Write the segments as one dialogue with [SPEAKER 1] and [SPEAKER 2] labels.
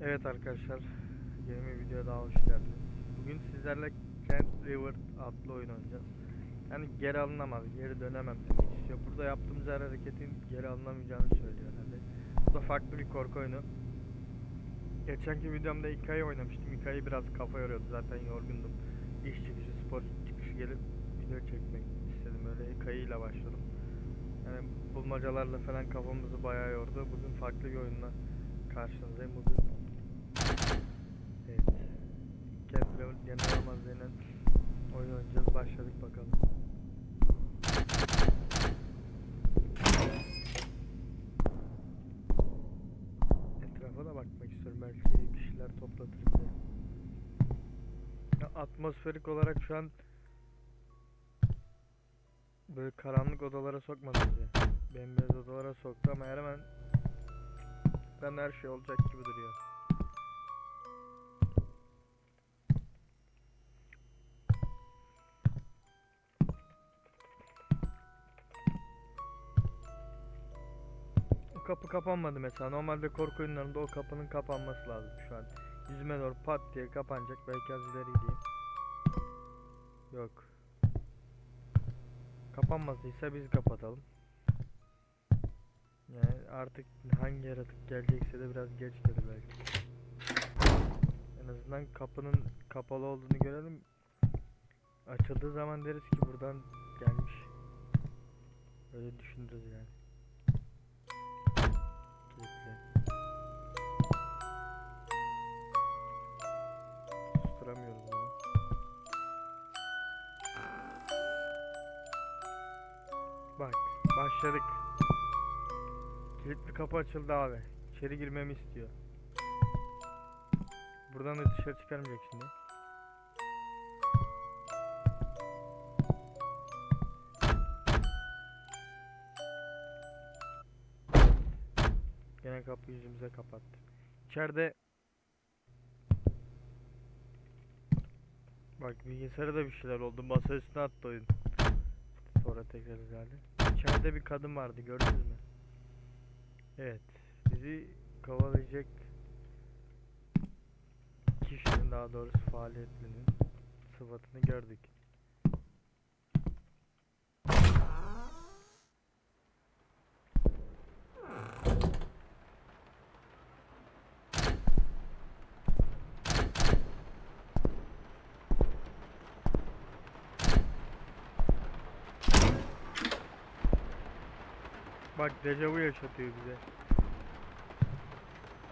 [SPEAKER 1] Evet arkadaşlar, yeni bir videoya daha hoş geldiniz. Bugün sizlerle Kent River adlı oyun oynayacağız. Yani geri alınamaz, geri dönemem demek istiyor. Burada yaptığımız her hareketin geri alınamayacağını söylüyor herhalde. Bu da farklı bir korku oyunu. Geçenki videomda Ika'yı oynamıştım. Ika'yı biraz kafa yoruyordu. Zaten yorgundum. İş çıkışı, spor çıkışı gelip video çekmek istedim. Öyle Ika'yı başladım. Yani bulmacalarla falan kafamızı bayağı yordu. Bugün farklı bir oyunla karşınızdayım. Bugün Evet. Kendine yanılamaz denen oyun oynayacağız. Başladık bakalım. Etrafa da bakmak istiyorum. Belki bir şeyler toplatır bize. Ya atmosferik olarak şu an böyle karanlık odalara sokmadı bizi. Bembeyaz odalara soktu ama hemen ben her şey olacak gibi duruyor. Kapı kapanmadı mesela. Normalde korku oyunlarında o kapının kapanması lazım şu an. Yüzüme doğru pat diye kapanacak. Belki az ileri gideyim. Yok. Kapanmadıysa biz kapatalım. Yani artık hangi yaratık gelecekse de biraz geç gelir belki. En azından kapının kapalı olduğunu görelim. Açıldığı zaman deriz ki buradan gelmiş. Öyle düşünürüz yani. Başladık. Kilitli kapı açıldı abi. İçeri girmemi istiyor. Buradan da dışarı çıkarmayacak şimdi. Gene kapı yüzümüze kapattı. İçeride Bak bilgisayara da bir şeyler oldu. Masa üstüne attı oyun. Sonra tekrar geldi. İçeride bir kadın vardı gördünüz mü? Evet. Bizi kovalayacak kişinin daha doğrusu faaliyetlerinin sıfatını gördük. Bak dejavu yaşatıyor bize.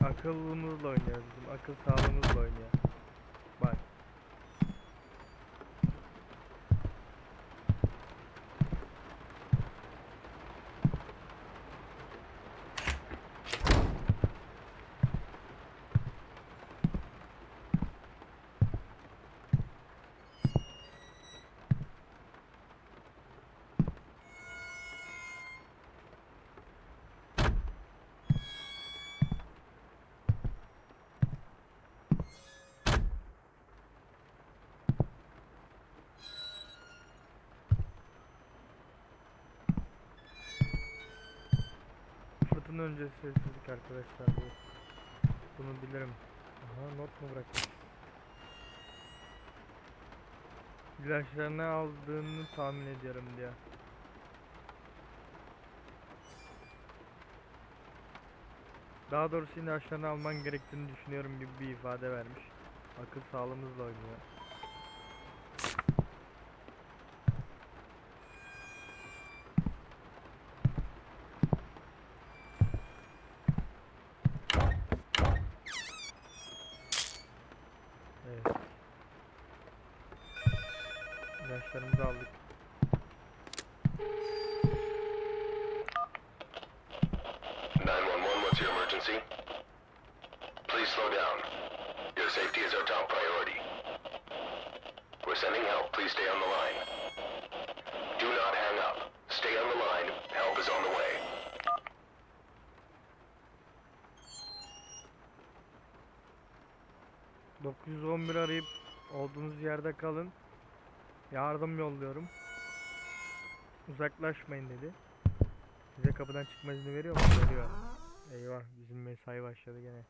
[SPEAKER 1] Akıllımızla oynuyor bizim. Akıl sağlığımızla oynuyor. Bak. Fırtına öncesi sessizlik arkadaşlar bu. Bunu bilirim. Aha not mu bırakmış? İlaçlarını aldığını tahmin ediyorum diye. Daha doğrusu ilaçlarını alman gerektiğini düşünüyorum gibi bir ifade vermiş. Akıl sağlığımızla oynuyor.
[SPEAKER 2] İs on the way.
[SPEAKER 1] ...911 arayıp olduğunuz yerde kalın. Yardım yolluyorum. Uzaklaşmayın dedi. Size kapıdan çıkma izni veriyor mu? Veriyor. Eyvah bizim mesai başladı gene.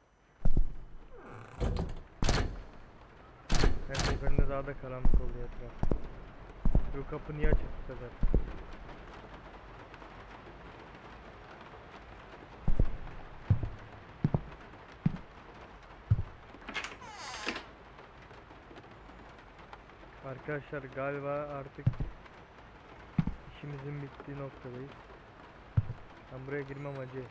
[SPEAKER 1] Her seferinde daha da karanlık oluyor etraf. Bu kapı niye açık bu sefer? Arkadaşlar galiba artık işimizin bittiği noktadayız. Ben buraya girmem acı.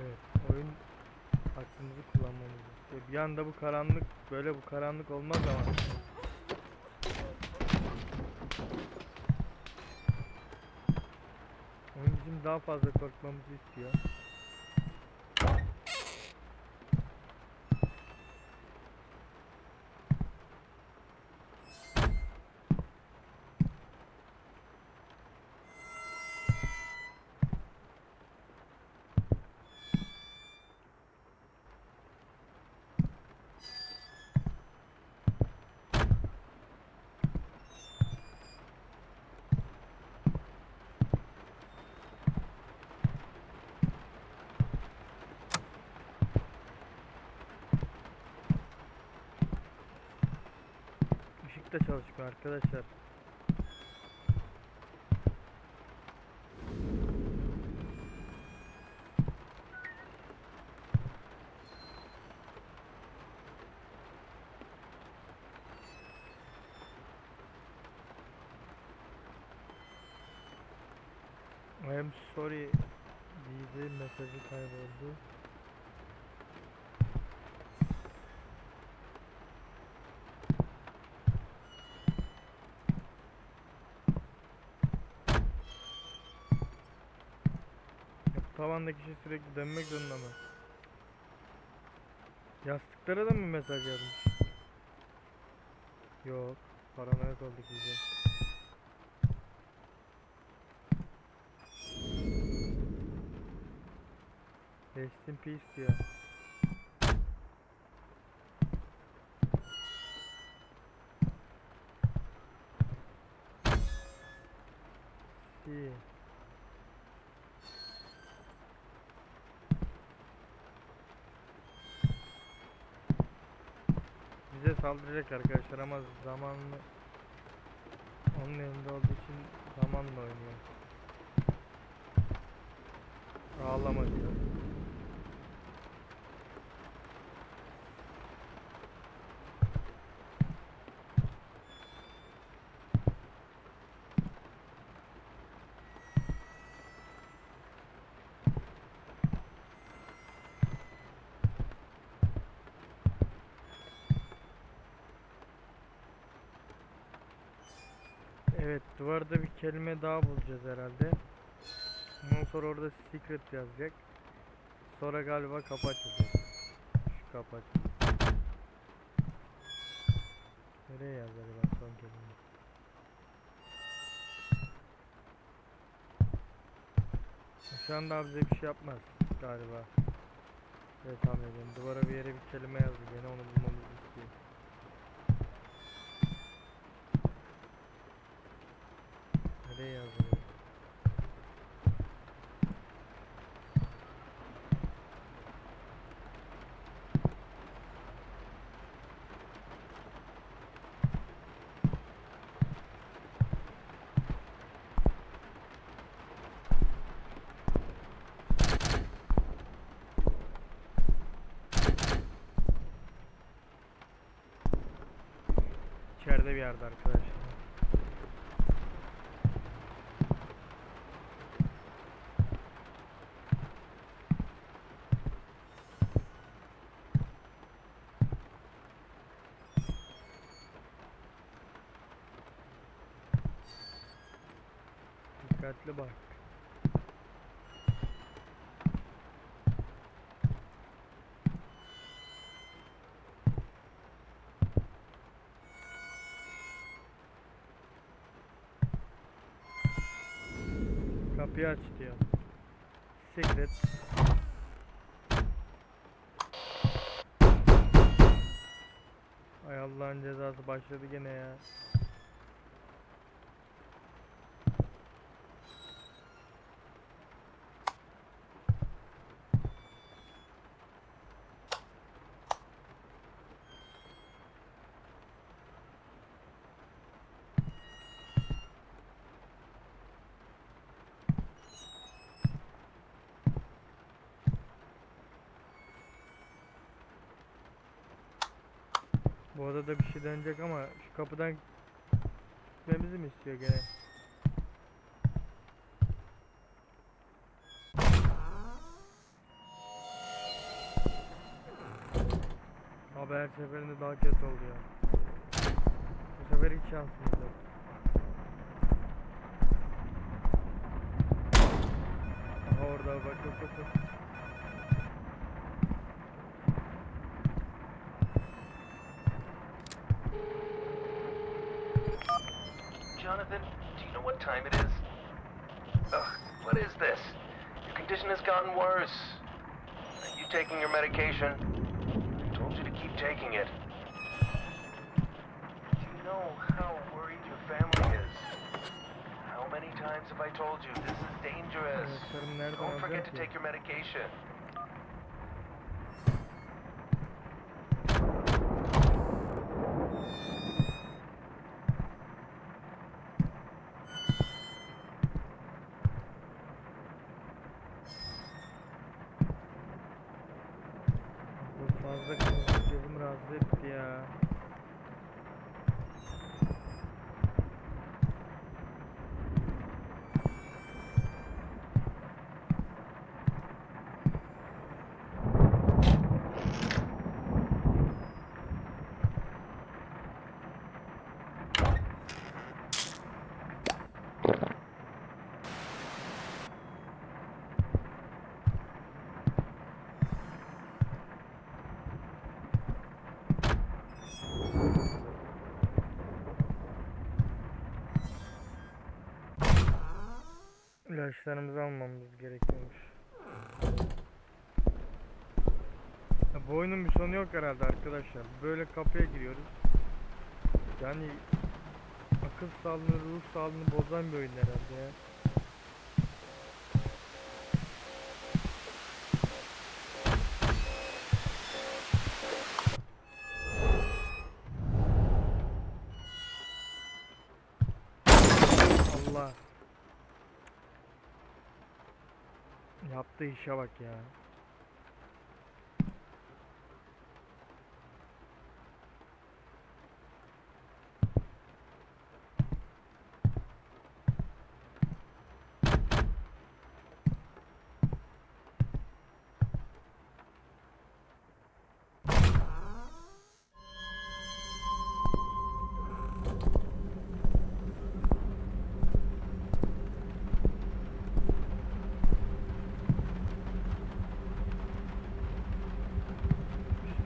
[SPEAKER 1] Evet, oyun aklımızı kullanmamız. Bir anda bu karanlık, böyle bu karanlık olmaz ama. Oyun bizim daha fazla korkmamızı istiyor. Da çalışmıyor arkadaşlar. Tavandaki şey sürekli dönmek zorunda mı? Yastıklara da mı mesaj yazmış? Yok. Paranoyak olduk iyice. Rest in peace diyor. İyi. Bize saldıracak arkadaşlar ama zamanlı onun elinde olduğu için zamanla oynuyor. Ağlama diyor. Evet duvarda bir kelime daha bulacağız herhalde. Ondan sonra orada secret yazacak. Sonra galiba kapı açılacak. Şu kapı. Nereye yazdı acaba son kelime? Şu anda bize bir şey yapmaz galiba. Evet tahmin ediyorum. Duvara bir yere bir kelime yazdı. Gene onu bulmamızı istiyor. Nereye yazdı? ya? İçeride bir yerde arkadaşlar. Dikkatli bak. Kapıyı aç diyor. Secret. Ay Allah'ın cezası başladı gene ya. Bu odada bir şey dönecek ama şu kapıdan gitmemizi mi istiyor gene? Abi her seferinde daha kötü oluyor. Bu sefer hiç şansımız yok. Aha orada bak bak bak
[SPEAKER 2] gotten worse. Are you taking your medication? I told you to keep taking it. Do you know how worried your family is? How many times have I told you this is dangerous? Don't forget to take your medication.
[SPEAKER 1] Kızım gözüm rahatsız etti ya. İlaçlarımızı almamız gerekiyormuş. Ya bu oyunun bir sonu yok herhalde arkadaşlar. Böyle kapıya giriyoruz. Yani akıl sağlığını, ruh sağlığını bozan bir oyun herhalde ya. Yaptığı işe bak ya.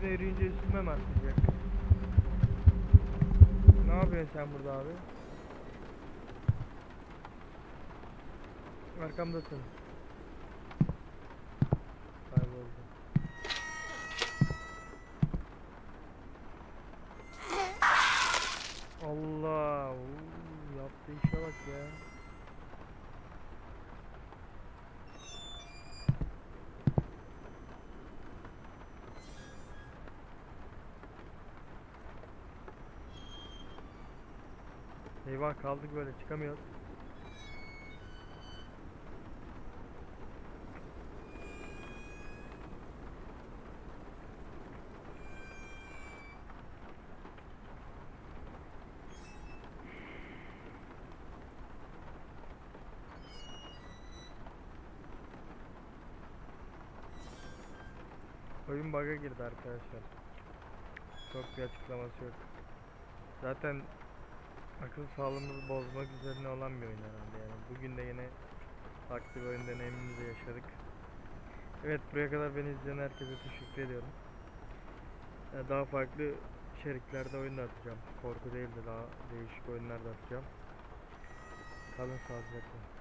[SPEAKER 1] Üstüne yürüyünce üstüme mi? Ne yapıyorsun sen burada abi? Arkamdasın. Kayboldu. Allah! uu, yaptığı işe bak ya. Eyvah kaldık böyle çıkamıyoruz. Oyun bug'a girdi arkadaşlar. Çok bir açıklaması yok. Zaten akıl sağlığımızı bozmak üzerine olan bir oyun herhalde yani. Bugün de yine farklı bir oyun deneyimimizi yaşadık. Evet buraya kadar beni izleyen herkese teşekkür ediyorum. Ee, Daha farklı içeriklerde oyun da atacağım. Korku değil de daha değişik oyunlar da atacağım. Kalın sağlıcakla.